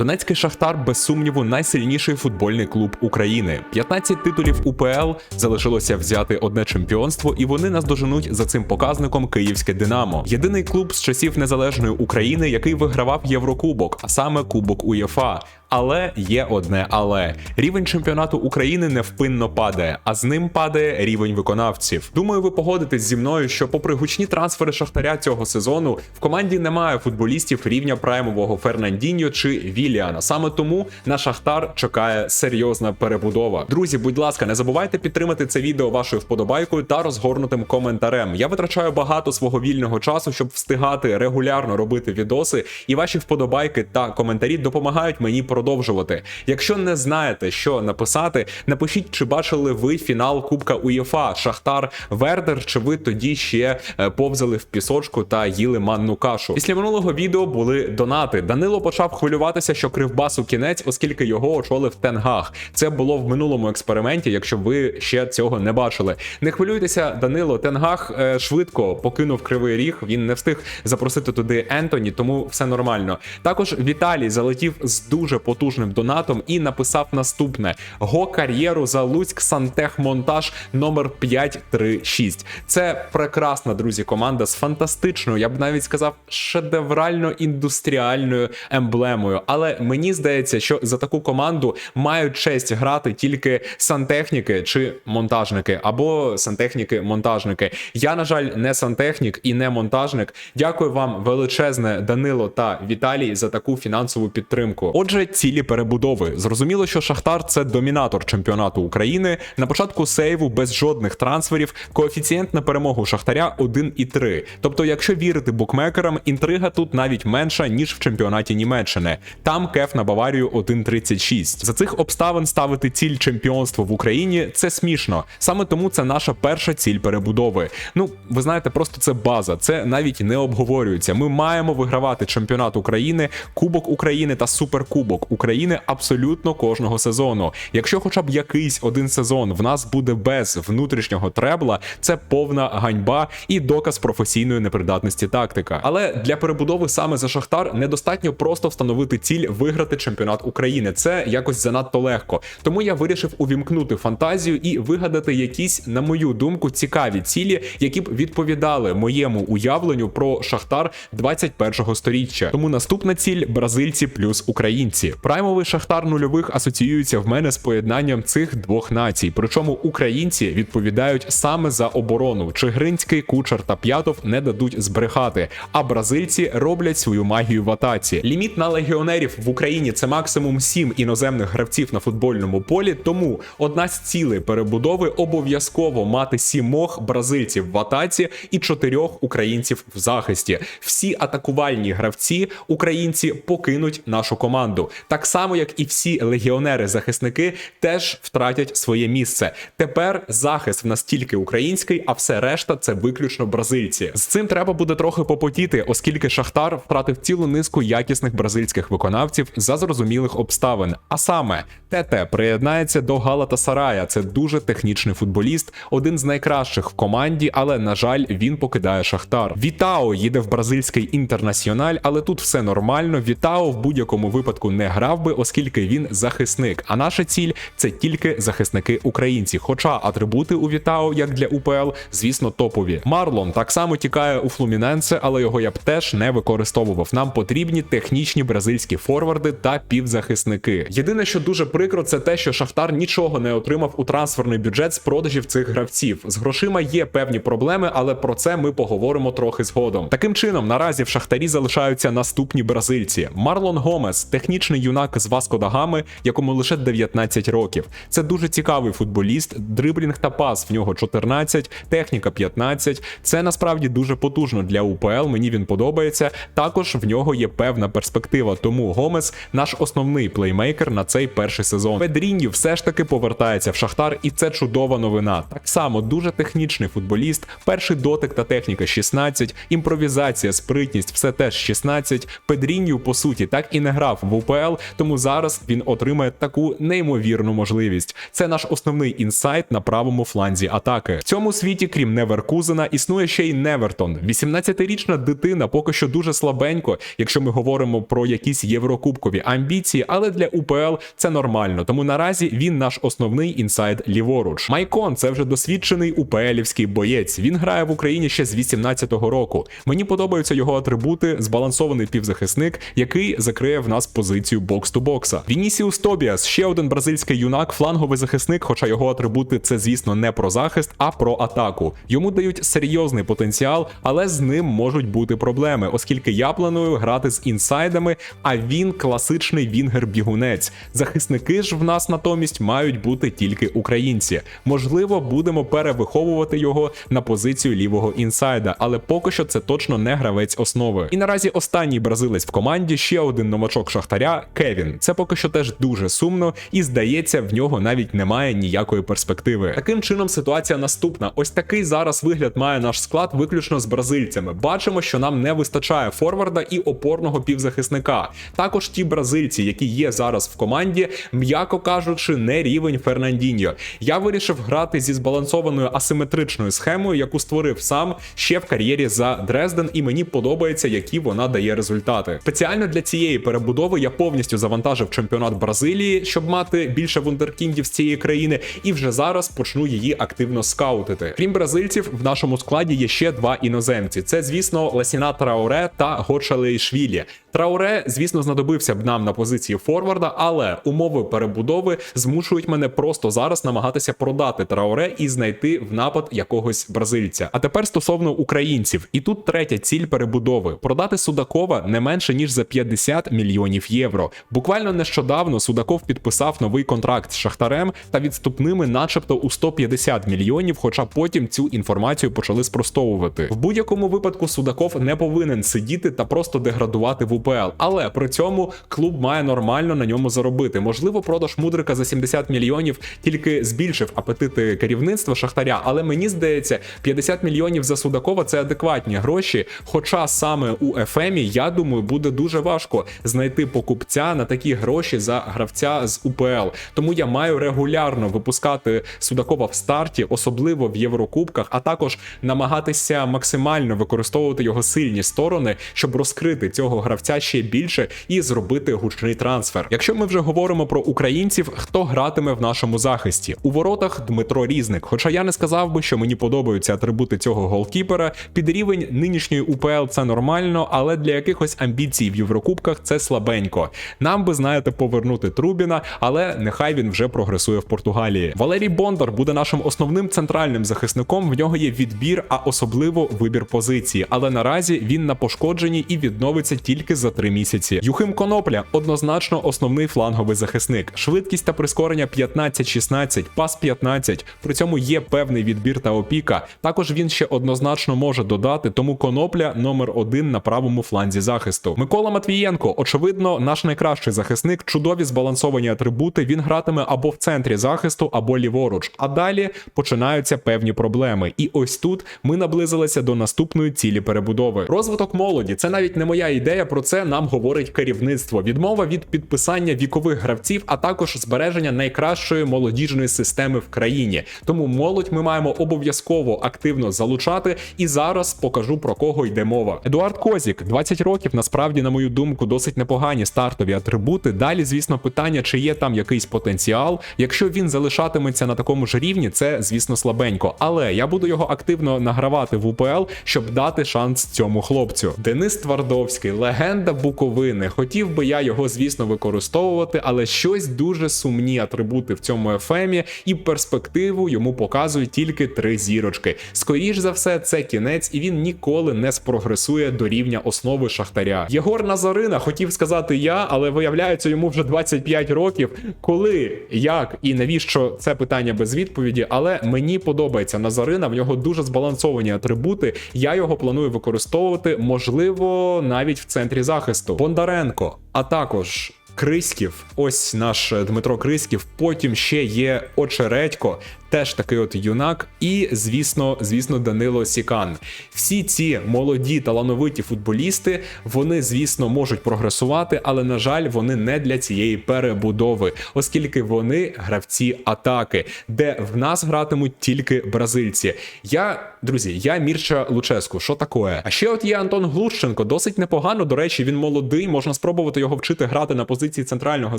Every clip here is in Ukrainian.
Донецький Шахтар, без сумніву, найсильніший футбольний клуб України. 15 титулів УПЛ залишилося взяти одне чемпіонство, і вони наздоженуть за цим показником Київське Динамо. Єдиний клуб з часів незалежної України, який вигравав Єврокубок, а саме Кубок УЄФА. Але є одне але рівень чемпіонату України невпинно падає, а з ним падає рівень виконавців. Думаю, ви погодитесь зі мною, що, попри гучні трансфери Шахтаря цього сезону, в команді немає футболістів рівня праймового Фернандіньо чи Віліана. Саме тому на Шахтар чекає серйозна перебудова. Друзі, будь ласка, не забувайте підтримати це відео вашою вподобайкою та розгорнутим коментарем. Я витрачаю багато свого вільного часу, щоб встигати регулярно робити відоси, і ваші вподобайки та коментарі допомагають мені продовжувати. Якщо не знаєте, що написати, напишіть, чи бачили ви фінал Кубка УЄФА Шахтар Вердер, чи ви тоді ще е, повзали в пісочку та їли манну кашу. Після минулого відео були донати. Данило почав хвилюватися, що кривбасу кінець, оскільки його очолив Тенгах. Це було в минулому експерименті, якщо ви ще цього не бачили. Не хвилюйтеся, Данило. Тенгах е, швидко покинув кривий ріг. Він не встиг запросити туди Ентоні, тому все нормально. Також Віталій залетів з дуже потужним донатом і написав наступне: го кар'єру за Луцьк Сантехмонтаж номер 536. Це прекрасна, друзі, команда з фантастичною, я б навіть сказав, шедеврально-індустріальною емблемою. Але мені здається, що за таку команду мають честь грати тільки сантехніки чи монтажники, або сантехніки-монтажники. Я, на жаль, не сантехнік і не монтажник. Дякую вам величезне, Данило та Віталій, за таку фінансову підтримку. Отже, цілі перебудови. Зрозуміло, що Шахтар це домінатор чемпіонату України. На початку сейву без жодних трансферів. Коефіцієнт на перемогу Шахтаря 1,3. Тобто, якщо вірити букмекерам, інтрига тут навіть менша ніж в чемпіонаті Німеччини. Там кеф на Баварію 1,36. За цих обставин ставити ціль чемпіонства в Україні це смішно. Саме тому це наша перша ціль перебудови. Ну, ви знаєте, просто це база. Це навіть не обговорюється. Ми маємо вигравати чемпіонат України, Кубок України та Суперкубок України абсолютно кожного сезону. Якщо хоча б якийсь один сезон в нас буде без внутрішнього требла, це повна ганьба і доказ професійної непридатності тактика. Але для перебудови саме за Шахтар недостатньо просто встановити ціль виграти чемпіонат України. Це якось занадто легко. Тому я вирішив увімкнути фантазію і вигадати якісь, на мою думку, цікаві цілі, які б відповідали моєму уявленню про Шахтар 21-го сторіччя. Тому наступна ціль бразильці плюс українці. Праймовий Шахтар нульових асоціюється в мене з поєднанням цих двох націй. Причому українці відповідають саме за оборону. Чигринський, Кучер та П'ятов не дадуть збрехати, а бразильці роблять свою магію в атаці. Ліміт на легіонерів в Україні це максимум 7 іноземних гравців на футбольному полі. Тому одна з цілей перебудови обов'язково мати сімох бразильців в атаці і чотирьох українців в захисті. Всі атакувальні гравці українці покинуть нашу команду, так само як і всі легіонери-захисники теж втратять своє місце. Тепер захист в нас тільки український, а все решта це виключно бразильці. З цим треба буде трохи попотіти, оскільки Шахтар втратив цілу низку якісних бразильських виконавців за зрозумілих обставин. А саме ТТ приєднається до Галата Сарая. Це дуже технічний футболіст, один з найкращих в команді, але на жаль, він покидає Шахтар. Вітао їде в бразильський інтернаціональ, але тут все нормально. Вітао в будь-якому випадку не грав би, оскільки він захисник. А наша ціль це тільки захисники українці. Хоча атрибути у Вітао, як для УПЛ, звісно, топові. Марлон так само тікає у Флуміненсе, але його я б теж не використовував. Нам потрібні технічні бразильські форварди та півзахисники. Єдине, що дуже прикро, це те, що Шахтар нічого не отримав у трансферний бюджет з продажів цих гравців. З грошима є певні проблеми, але про це ми поговоримо трохи згодом. Таким чином, наразі в Шахтарі залишаються наступні бразильці: Марлон Гомес, технічний юнак з Васко да Гами, якому лише 19 років. Це дуже цікавий футболіст. Дриблінг та пас в нього 14, техніка 15. Це насправді дуже потужно для УПЛ. Мені він подобається. Також в нього є певна перспектива. Тому Гомес наш основний плеймейкер на цей перший сезон. Педріньо все ж таки повертається в Шахтар, і це чудова новина. Так само дуже технічний футболіст. Перший дотик та техніка 16, імпровізація, спритність, все теж 16. Педріньо, по суті, так і не грав в УПЛ, УПЛ, тому зараз він отримає таку неймовірну можливість. Це наш основний інсайт на правому фланзі атаки. В цьому світі, крім Неверкузена, існує ще й Невертон. 18-річна дитина поки що дуже слабенько, якщо ми говоримо про якісь єврокубкові амбіції, але для УПЛ це нормально. Тому наразі він наш основний інсайд ліворуч. Майкон це вже досвідчений УПЛівський боєць. Він грає в Україні ще з 18-го року. Мені подобаються його атрибути, збалансований півзахисник, який закриє в нас позицію бокс ту бокса. Вінісіус Тобіас ще один бразильський юнак, фланговий захисник, хоча його атрибути це, звісно, не про захист, а про атаку. Йому дають серйозний потенціал, але з ним можуть бути проблеми, оскільки я планую грати з інсайдами, а він класичний вінгер-бігунець. Захисники ж в нас натомість мають бути тільки українці. Можливо, будемо перевиховувати його на позицію лівого інсайда, але поки що це точно не гравець основи. І наразі останній бразилець в команді ще один новачок шахтаря Кевін. Це поки що теж дуже сумно, і здається, в нього навіть немає ніякої перспективи. Таким чином, ситуація наступна. Ось такий зараз вигляд має наш склад виключно з бразильцями. Бачимо, що нам не вистачає форварда і опорного півзахисника. Також ті бразильці, які є зараз в команді, м'яко кажучи, не рівень Фернандіньо. Я вирішив грати зі збалансованою асиметричною схемою, яку створив сам ще в кар'єрі за Дрезден, і мені подобається, які вона дає результати. Спеціально для цієї перебудови я повністю завантажив чемпіонат Бразилії, щоб мати більше вундеркіндів з цієї країни, і вже зараз почну її активно скаутити. Крім бразильців, в нашому складі є ще два іноземці. Це, звісно, Ласіна Трауре та Гочалейшвілі. Трауре, звісно, знадобився б нам на позиції форварда, але умови перебудови змушують мене просто зараз намагатися продати Трауре і знайти в напад якогось бразильця. А тепер стосовно українців, і тут третя ціль перебудови: продати Судакова не менше ніж за 50 мільйонів євро. Буквально нещодавно Судаков підписав новий контракт з Шахтарем та відступними, начебто, у 150 мільйонів. Хоча потім цю інформацію почали спростовувати. В будь-якому випадку Судаков не повинен сидіти та просто деградувати в УПЛ, але при цьому клуб має нормально на ньому заробити. Можливо, продаж мудрика за 70 мільйонів тільки збільшив апетити керівництва Шахтаря, але мені здається, 50 мільйонів за Судакова це адекватні гроші. Хоча саме у ФМі, я думаю, буде дуже важко знайти покупця на такі гроші за гравця з УПЛ. Тому я маю регулярно випускати Судакова в старті, особливо в Єврокубках, а також намагатися максимально використовувати його сильні сторони, щоб розкрити цього гравця ще більше і зробити гучний трансфер. Якщо ми вже говоримо про українців, хто гратиме в нашому захисті у воротах Дмитро Різник. Хоча я не сказав би, що мені подобаються атрибути цього голкіпера. Під рівень нинішньої УПЛ це нормально, але для якихось амбіцій в Єврокубках це слабенько. Нам би знаєте повернути Трубіна, але нехай він вже прогресує в Португалії. Валерій Бондар буде нашим основним центральним захисником. В нього є відбір, а особливо вибір позиції. Але наразі він на пошкодженні і відновиться тільки за три місяці. Юхим Конопля однозначно основний фланговий захисник. Швидкість та прискорення 15-16, пас 15. При цьому є певний відбір та опіка. Також він ще однозначно може додати, тому конопля номер один на правому фланзі захисту. Микола Матвієнко, очевидно, наш найкращий захисник, чудові збалансовані атрибути. Він гратиме або в центрі захисту, або ліворуч. А далі починаються певні проблеми. І ось тут ми наблизилися до наступної цілі перебудови. Розвиток молоді це навіть не моя ідея. Про це нам говорить керівництво. Відмова від підписання вікових гравців, а також збереження найкращої молодіжної системи в країні. Тому молодь ми маємо обов'язково активно залучати. І зараз покажу про кого йде мова. Едуард Козік, 20 років. Насправді, на мою думку, досить непогані стартові атрибути. Далі, звісно, питання, чи є там якийсь потенціал. Якщо він залишатиметься на такому ж рівні, це звісно слабенько. Але я буду його активно награвати в УПЛ, щоб дати шанс цьому хлопцю. Денис Твардовський, легенда Буковини. Хотів би я його, звісно, використовувати, але щось дуже сумні атрибути в цьому ефемі, і перспективу йому показують тільки три зірочки. Скоріш за все, це кінець, і він ніколи не спрогресує до рівня основи шахтаря. Єгор Назарина хотів сказати я, але виявляється, йому вже 25 років. Коли, як і навіщо це питання без відповіді, але мені подобається Назарина. В нього дуже збалансовані атрибути. Я його планую використовувати, можливо, навіть в центрі захисту. Бондаренко, а також. Криськів, ось наш Дмитро Криськів. Потім ще є Очередько теж такий от юнак. І звісно, звісно, Данило Сікан. Всі ці молоді талановиті футболісти, вони, звісно, можуть прогресувати, але на жаль, вони не для цієї перебудови, оскільки вони гравці атаки, де в нас гратимуть тільки бразильці. Я, друзі, я Мірча Луческу. Що таке? А ще от є Антон Глущенко, досить непогано. До речі, він молодий. Можна спробувати його вчити грати на позиції центрального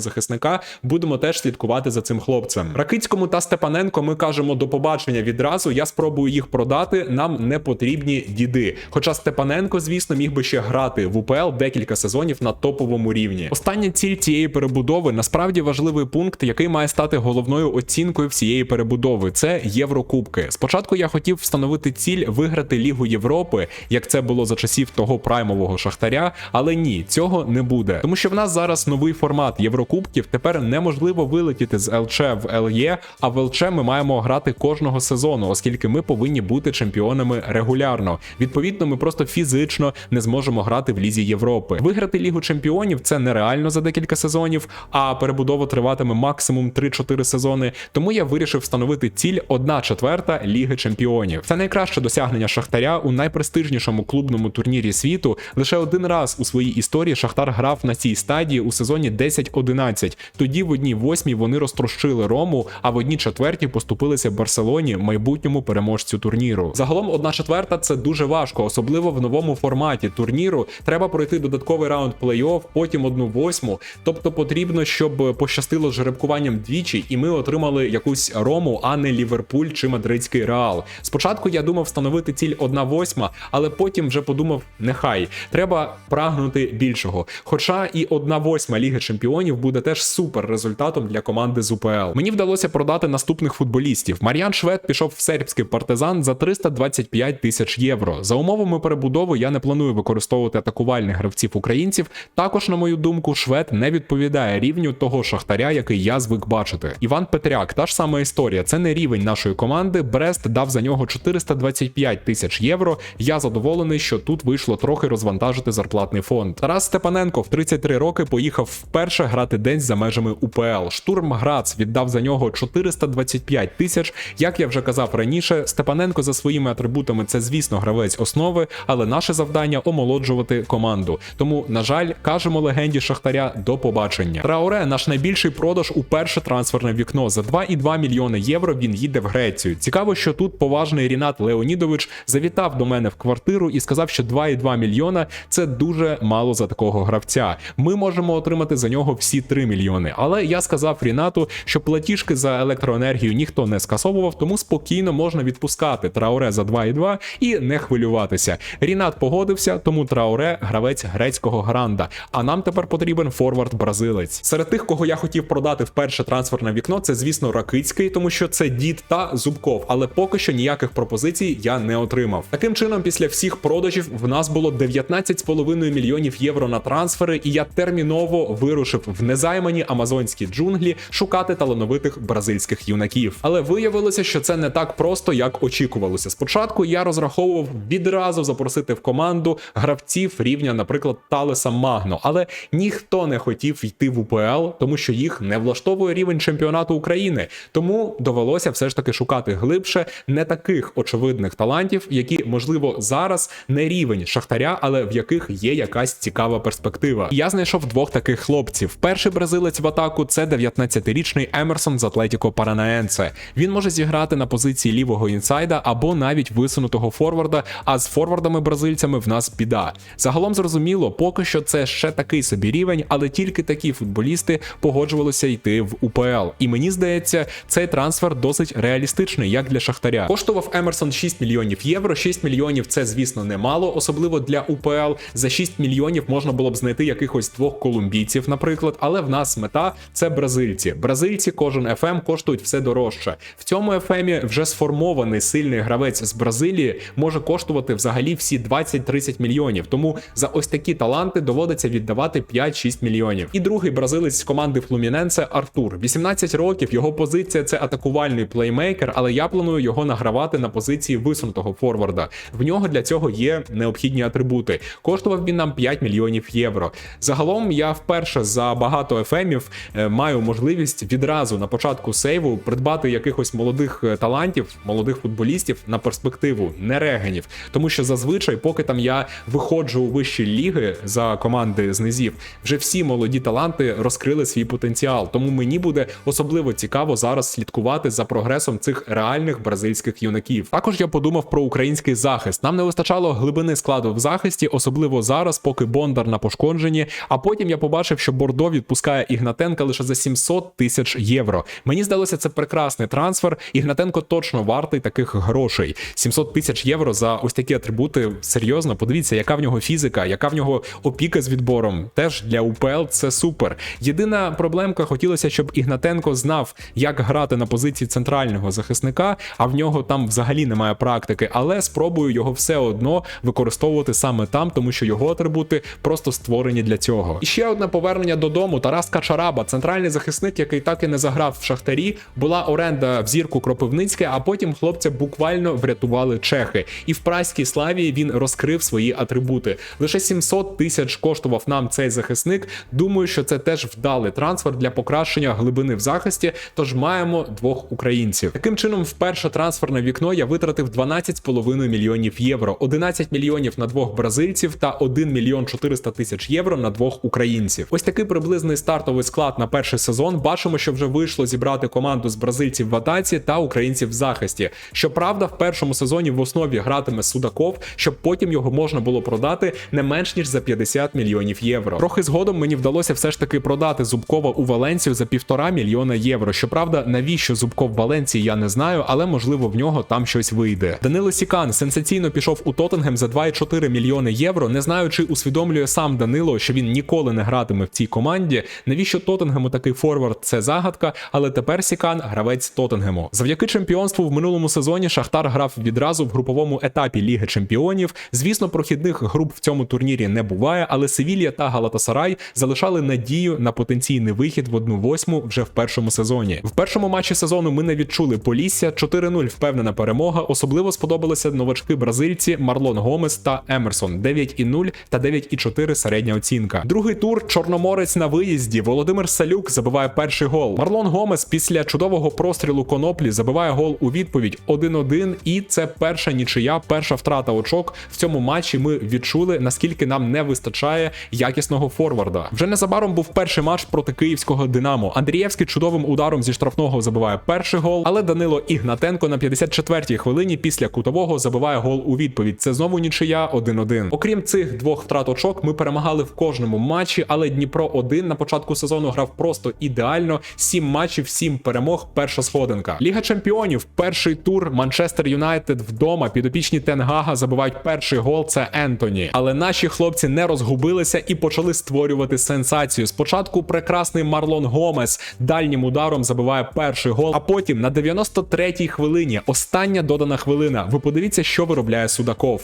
захисника. Будемо теж слідкувати за цим хлопцем. Ракицькому та Степаненко ми кажемо до побачення відразу. Я спробую їх продати. Нам не потрібні діди. Хоча Степаненко, звісно, міг би ще грати в УПЛ декілька сезонів на топовому рівні. Остання ціль цієї перебудови насправді важливий пункт, який має стати головною оцінкою всієї перебудови. Це Єврокубки. Спочатку я хотів встановити ціль виграти Лігу Європи, як це було за часів того праймового шахтаря. Але ні, цього не буде, тому що в нас зараз новий формат Єврокубків. Тепер неможливо вилетіти з ЛЧ в ЛЄ, а в ЛЧ ми маємо грати кожного сезону, оскільки ми повинні бути чемпіонами регулярно. Відповідно, ми просто фізично не зможемо грати в лізі Європи. Виграти Лігу чемпіонів це нереально за декілька сезонів, а перебудова триватиме максимум 3-4 сезони. Тому я вирішив встановити ціль 1 четверта Ліги Чемпіонів. Це найкраще досягнення Шахтаря у найпрестижнішому клубному турнірі світу. Лише один раз у своїй історії Шахтар грав на цій стадії у сезоні 10-11. Тоді в одній восьмій вони розтрощили Рому, а в одній четвертій поступилися Барселоні, майбутньому переможцю турніру. Загалом, одна четверта це дуже важко, особливо в новому форматі турніру. Треба пройти додатковий раунд плей-офф, потім одну восьму. Тобто потрібно, щоб пощастило з жеребкуванням двічі, і ми отримали якусь Рому, а не Ліверпуль чи Мадридський Реал. Спочатку я думав встановити ціль 1 восьма, але потім вже подумав, нехай треба прагнути більшого. Хоча і 1 восьма Ліги Чемпіонів буде теж супер результатом для команди з УПЛ. Мені вдалося продати наступних футболістів. Мар'ян Швед пішов в сербський партизан за 325 тисяч євро. За умовами перебудови я не планую використовувати атакувальних гравців українців. Також, на мою думку, швед не відповідає рівню того шахтаря, який я звик бачити. Іван Петряк, та ж сама історія. Це не рівень нашої команди. Брест дав за нього 425 тисяч євро. Я задоволений, що тут вийшло трохи розвантажити зарплатний фонд. Тарас Степаненко в 33 роки поїхав вперше грати день за межами УПЛ. Штурм Грац віддав за нього 425 тисяч. Як я вже казав раніше, Степаненко за своїми атрибутами це, звісно, гравець основи, але наше завдання омолоджувати команду. Тому, на жаль, кажемо легенді Шахтаря до побачення. Траоре, наш найбільший продаж у перше трансферне вікно. За 2,2 мільйони євро він їде в Грецію. Цікаво, що тут поважний Рінат Леонідович завітав до мене в квартиру і сказав, що 2,2 мільйона це дуже мало за такого гравця. Ми можемо отримати за нього всі 3 мільйони. Але я сказав Рінату, що платіжки за електроенергію ніхто не скасовував, тому спокійно можна відпускати Траоре за 2,2 і не хвилюватися. Рінат погодився, тому Траоре гравець грецького гранда. А нам тепер потрібен форвард бразилець. Серед тих, кого я хотів продати в перше трансферне вікно, це звісно Ракицький, тому що це дід та Зубков. Але поки що ніяких пропозицій я не отримав. Таким чином, після всіх продажів в нас було 19,5 мільйонів євро на трансфери, і я терміново вирушив в незаймані амазонські джунглі шукати талановитих бразильських юнаків. Але виявилося, що це не так просто, як очікувалося. Спочатку я розраховував відразу запросити в команду гравців рівня, наприклад, Талеса Магно, але ніхто не хотів йти в УПЛ, тому що їх не влаштовує рівень чемпіонату України. Тому довелося все ж таки шукати глибше не таких очевидних талантів, які можливо зараз не рівень шахтаря, але в яких є якась цікава перспектива. Я знайшов двох таких хлопців. Перший бразилець в атаку це 19-річний Емерсон з Атлетіко Паранаенце. Він може зіграти на позиції лівого інсайда або навіть висунутого форварда. А з форвардами бразильцями в нас біда. Загалом зрозуміло, поки що це ще такий собі рівень, але тільки такі футболісти погоджувалися йти в УПЛ. І мені здається, цей трансфер досить реалістичний, як для шахтаря. Коштував Емерсон 6 мільйонів євро. 6 мільйонів це, звісно, немало, особливо для УПЛ. За 6 мільйонів можна було б знайти якихось двох колумбійців, наприклад. Але в нас мета це бразильці. Бразильці, кожен FM коштують все дорожче. В цьому FM вже сформований сильний гравець з Бразилії може коштувати взагалі всі 20-30 мільйонів. Тому за ось такі таланти доводиться віддавати 5-6 мільйонів. І другий бразилець з команди Флуміненце Артур. 18 років. Його позиція це атакувальний плеймейкер, але я планую його награвати на позиції висунутого форварда. В нього для цього є необхідні атрибути. Коштував він нам 5 мільйонів євро. Загалом я вперше за багато ефемів е, маю можливість відразу на початку сейву придбати якихось молодих е, талантів, молодих футболістів на перспективу, не регенів. Тому що зазвичай, поки там я виходжу у вищі ліги за команди з низів, вже всі молоді таланти розкрили свій потенціал. Тому мені буде особливо цікаво зараз слідкувати за прогресом цих реальних бразильських юнаків. Також я подумав про український захист. Нам не вистачало глибини складу в захисті, особливо зараз, поки Бондар на пошкодженні. А потім я побачив, що Бордо відпускає Ігнатенка лише за 700 тисяч євро. Мені здалося, це прекрасний трансфер. Ігнатенко точно вартий таких грошей. 700 тисяч євро за ось такі атрибути. Серйозно, подивіться, яка в нього фізика, яка в нього опіка з відбором. Теж для УПЛ це супер. Єдина проблемка хотілося, щоб Ігнатенко знав, як грати на позиції центрального захисника, а в нього там взагалі немає практики. Але спробую його все одно використовувати саме там, тому що його атрибути просто створені для цього. І ще одне повернення додому. Тарас Качараба, центральний захисник, який так і не заграв в шахтарі, була оренда в зірку Кропивницьке, а потім хлопця буквально врятували чехи. І в праській славі він розкрив свої атрибути. Лише 700 тисяч коштував нам цей захисник. Думаю, що це теж вдалий трансфер для покращення глибини в захисті. Тож маємо двох українців. Таким чином, в перше трансферне вікно я витратив 12,5 мільйонів євро, 11 мільйонів на двох бразильців та 1 мільйон 400 тисяч євро на двох українців. Ось такий приблизний стартовий склад на перший сезон. Бачимо, що вже вийшло зібрати команду з бразильців в атаці та українців в захисті. Щоправда, в першому сезоні в основі гратиме Судаков, щоб потім його можна було продати не менш ніж за 50 мільйонів євро. Трохи згодом мені вдалося все ж таки продати Зубкова у Валенцію за півтора мільйона євро. Щоправда, навіщо Зубков в Валенції, я не знаю, але можливо в нього там щось вийде. Данило Сікан сенсаційно пішов у Тоттенгем за 2,4 мільйони євро, не знаю, чи усвідомлює сам Данило, що він ніколи не гратиме в цій команді. Навіщо Тоттенгему такий форвард? Це загадка, але тепер Сікан гравець Тоттенгему. Завдяки чемпіонству в минулому сезоні Шахтар грав відразу в груповому етапі Ліги Чемпіонів. Звісно, прохідних груп в цьому турнірі не буває, але Севілья та Галатасарай залишали надію на потенційний вихід в 1-8 вже в першому сезоні. В першому матчі сезону ми не відчули Полісся 4-0 впевнена перемога. Особливо сподобалися новачки бразильці Марлон Гомес та Емерсон 9,0 та 9,4 середня оцінка. Другий тур Чорноморець на виїзді. Володимир Салюк забиває перший гол. Марлон Гомес після чудового прострілу коноплі забиває гол у відповідь 1-1. І це перша нічия, перша втрата очок. В цьому матчі ми відчули наскільки нам не вистачає якісного форварда. Вже незабаром був перший матч проти київського Динамо. Андрієвський чудовим ударом зі штрафного забиває перший гол, але Данило Ігнатенко на 54-й хвилині після кутового забиває гол у відповідь. Це знову нічия 1-1. Окрім цих двох втрат очок, ми перемагали в кожному матчі, але Дніпро 1 на початку сезону грав просто ідеально. Сім матчів, сім перемог. Перша сходинка. Ліга чемпіонів. Перший тур Манчестер Юнайтед вдома. Підопічні Тенгага забивають перший гол. Це Ентоні. Але наші хлопці не розгубилися і почали створювати сенсацію. Спочатку прекрасний Марлон Гомес дальнім ударом забиває перший гол, а потім на 93-й хвилині остання додана хвилина. Ви подивіться, що виробляє Судаков.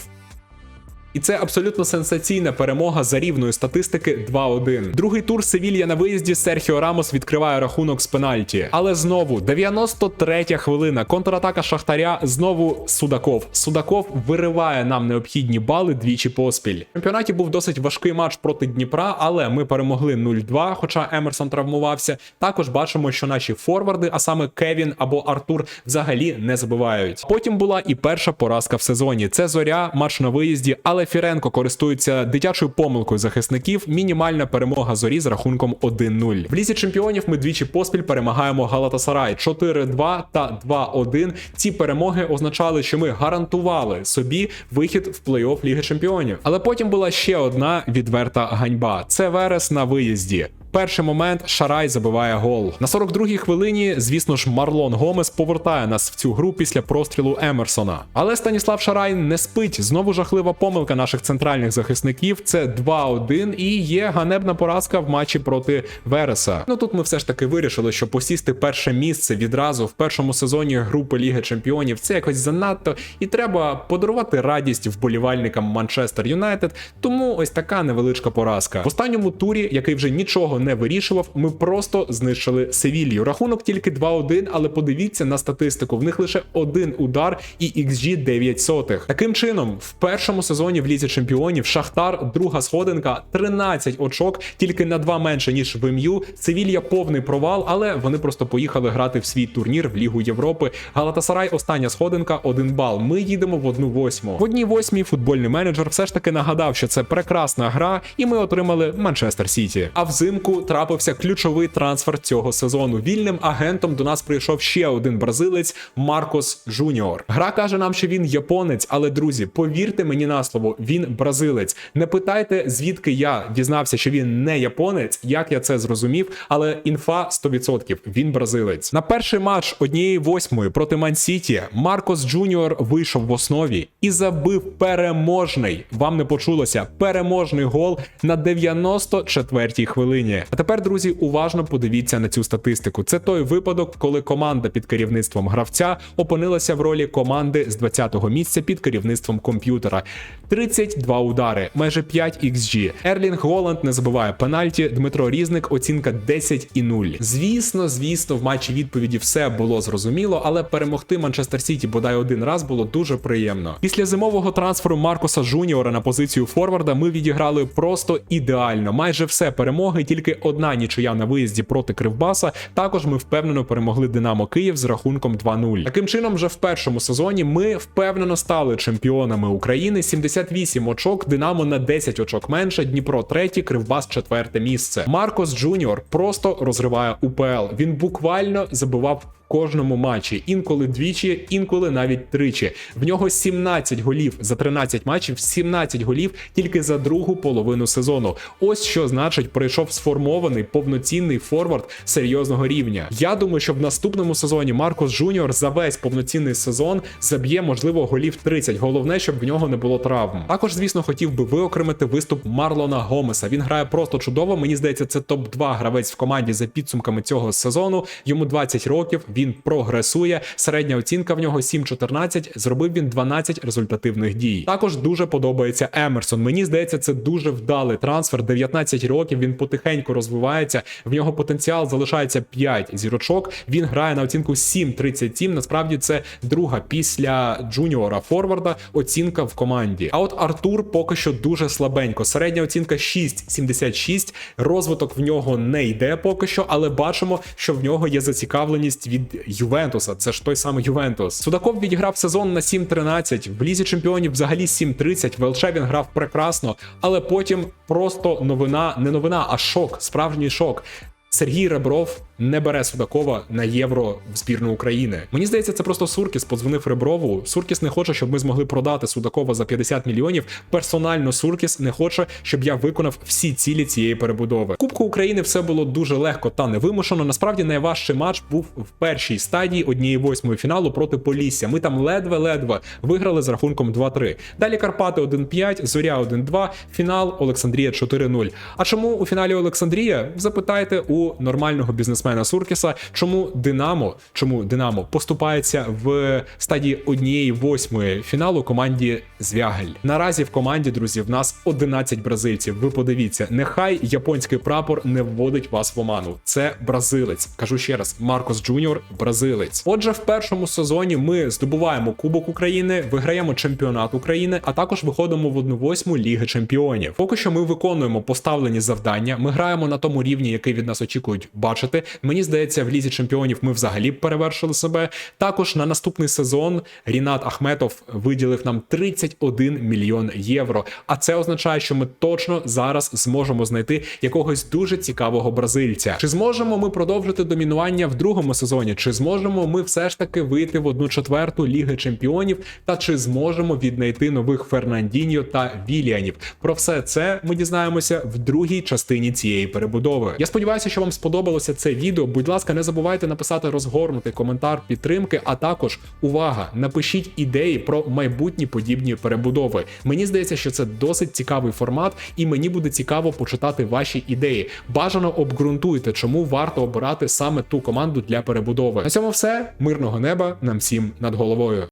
І це абсолютно сенсаційна перемога за рівною статистики 2-1. Другий тур Севілья на виїзді Серхіо Рамос відкриває рахунок з пенальті. Але знову 93-я хвилина. Контратака Шахтаря. Знову Судаков. Судаков вириває нам необхідні бали двічі поспіль. В чемпіонаті був досить важкий матч проти Дніпра, але ми перемогли 0-2, хоча Емерсон травмувався. Також бачимо, що наші форварди, а саме Кевін або Артур, взагалі не забивають. Потім була і перша поразка в сезоні. Це зоря, матч на виїзді, але Фіренко користується дитячою помилкою захисників. Мінімальна перемога зорі з рахунком 1-0. В лізі чемпіонів ми двічі поспіль перемагаємо Галатасарай 4-2 та 2-1. Ці перемоги означали, що ми гарантували собі вихід в плей-офф Ліги Чемпіонів. Але потім була ще одна відверта ганьба. Це Верес на виїзді. Перший момент Шарай забиває гол. На 42-й хвилині, звісно ж, Марлон Гомес повертає нас в цю гру після прострілу Емерсона. Але Станіслав Шарай не спить. Знову жахлива помилка наших центральних захисників. Це 2-1 і є ганебна поразка в матчі проти Вереса. Ну тут ми все ж таки вирішили, що посісти перше місце відразу в першому сезоні групи Ліги Чемпіонів це якось занадто, і треба подарувати радість вболівальникам Манчестер Юнайтед. Тому ось така невеличка поразка. В останньому турі, який вже нічого не не вирішував. Ми просто знищили Севілью. Рахунок тільки 2-1, але подивіться на статистику. В них лише один удар і XG 9 сотих. Таким чином, в першому сезоні в лізі чемпіонів Шахтар, друга сходинка, 13 очок, тільки на два менше ніж в МЮ. Севілья повний провал, але вони просто поїхали грати в свій турнір в Лігу Європи. Галатасарай, остання сходинка, один бал. Ми їдемо в одну восьму. В одній восьмій футбольний менеджер все ж таки нагадав, що це прекрасна гра, і ми отримали Манчестер Сіті. А взимку трапився ключовий трансфер цього сезону. Вільним агентом до нас прийшов ще один бразилець Маркос Жуніор. Гра каже нам, що він японець, але друзі, повірте мені на слово, він бразилець. Не питайте, звідки я дізнався, що він не японець, як я це зрозумів, але інфа 100%, він бразилець. На перший матч однієї восьмої проти Ман-Сіті Маркос Джуніор вийшов в основі і забив переможний. Вам не почулося переможний гол на 94-й хвилині. А тепер, друзі, уважно подивіться на цю статистику. Це той випадок, коли команда під керівництвом гравця опинилася в ролі команди з 20-го місця під керівництвом комп'ютера. 32 удари, майже 5 XG. Ерлінг Голланд не забиває пенальті. Дмитро Різник оцінка 10 і 0. Звісно, звісно, в матчі відповіді все було зрозуміло, але перемогти Манчестер Сіті бодай один раз було дуже приємно. Після зимового трансферу Маркоса Жуніора на позицію форварда ми відіграли просто ідеально. Майже все перемоги, тільки одна нічия на виїзді проти Кривбаса. Також ми впевнено перемогли Динамо Київ з рахунком 2-0. Таким чином, вже в першому сезоні ми впевнено стали чемпіонами України. 78 очок, Динамо на 10 очок менше, Дніпро третє, Кривбас четверте місце. Маркос Джуніор просто розриває УПЛ. Він буквально забивав кожному матчі, інколи двічі, інколи навіть тричі. В нього 17 голів за 13 матчів, 17 голів тільки за другу половину сезону. Ось що значить прийшов сформований повноцінний форвард серйозного рівня. Я думаю, що в наступному сезоні Маркос Жуніор за весь повноцінний сезон заб'є, можливо, голів 30. Головне, щоб в нього не було травм. Також, звісно, хотів би виокремити виступ Марлона Гомеса. Він грає просто чудово. Мені здається, це топ 2 гравець в команді за підсумками цього сезону. Йому 20 років. Він прогресує. Середня оцінка в нього 7-14. Зробив він 12 результативних дій. Також дуже подобається Емерсон. Мені здається, це дуже вдалий трансфер. 19 років. Він потихеньку розвивається. В нього потенціал залишається 5 зірочок. Він грає на оцінку 7-37. Насправді це друга після Джуніора Форварда оцінка в команді. А от Артур поки що дуже слабенько. Середня оцінка 6,76. Розвиток в нього не йде поки що, але бачимо, що в нього є зацікавленість від Ювентуса. Це ж той самий Ювентус. Судаков відіграв сезон на 7-13, в лізі чемпіонів взагалі 7-30. В ЛЧ він грав прекрасно, але потім просто новина, не новина, а шок, справжній шок. Сергій Ребров не бере Судакова на євро в збірну України. Мені здається, це просто Суркіс подзвонив Реброву. Суркіс не хоче, щоб ми змогли продати Судакова за 50 мільйонів. Персонально Суркіс не хоче, щоб я виконав всі цілі цієї перебудови. Кубку України все було дуже легко та невимушено. Насправді найважчий матч був в першій стадії однієї восьмої фіналу проти Полісся. Ми там ледве-ледве виграли з рахунком 2-3. Далі Карпати 1-5, Зоря 1-2, фінал Олександрія 4-0. А чому у фіналі Олександрія? Запитайте у нормального бізнесмена Суркіса, чому Динамо, чому Динамо поступається в стадії однієї восьмої фіналу команді Звягель. Наразі в команді, друзі, в нас 11 бразильців. Ви подивіться, нехай японський прапор не вводить вас в оману. Це бразилець. Кажу ще раз, Маркос Джуніор бразилець. Отже, в першому сезоні ми здобуваємо Кубок України, виграємо чемпіонат України, а також виходимо в одну восьму Ліги Чемпіонів. Поки що ми виконуємо поставлені завдання. Ми граємо на тому рівні, який від нас очікують бачити. Мені здається, в лізі чемпіонів ми взагалі перевершили себе. Також на наступний сезон Рінат Ахметов виділив нам 31 мільйон євро. А це означає, що ми точно зараз зможемо знайти якогось дуже цікавого бразильця. Чи зможемо ми продовжити домінування в другому сезоні? Чи зможемо ми все ж таки вийти в одну четверту Ліги Чемпіонів? Та чи зможемо віднайти нових Фернандіньо та Віліанів? Про все це ми дізнаємося в другій частині цієї перебудови. Я сподіваюся, що вам сподобалося це відео. Будь ласка, не забувайте написати розгорнутий коментар підтримки, а також увага, напишіть ідеї про майбутні подібні перебудови. Мені здається, що це досить цікавий формат, і мені буде цікаво почитати ваші ідеї. Бажано обґрунтуйте, чому варто обирати саме ту команду для перебудови. На цьому все мирного неба нам всім над головою.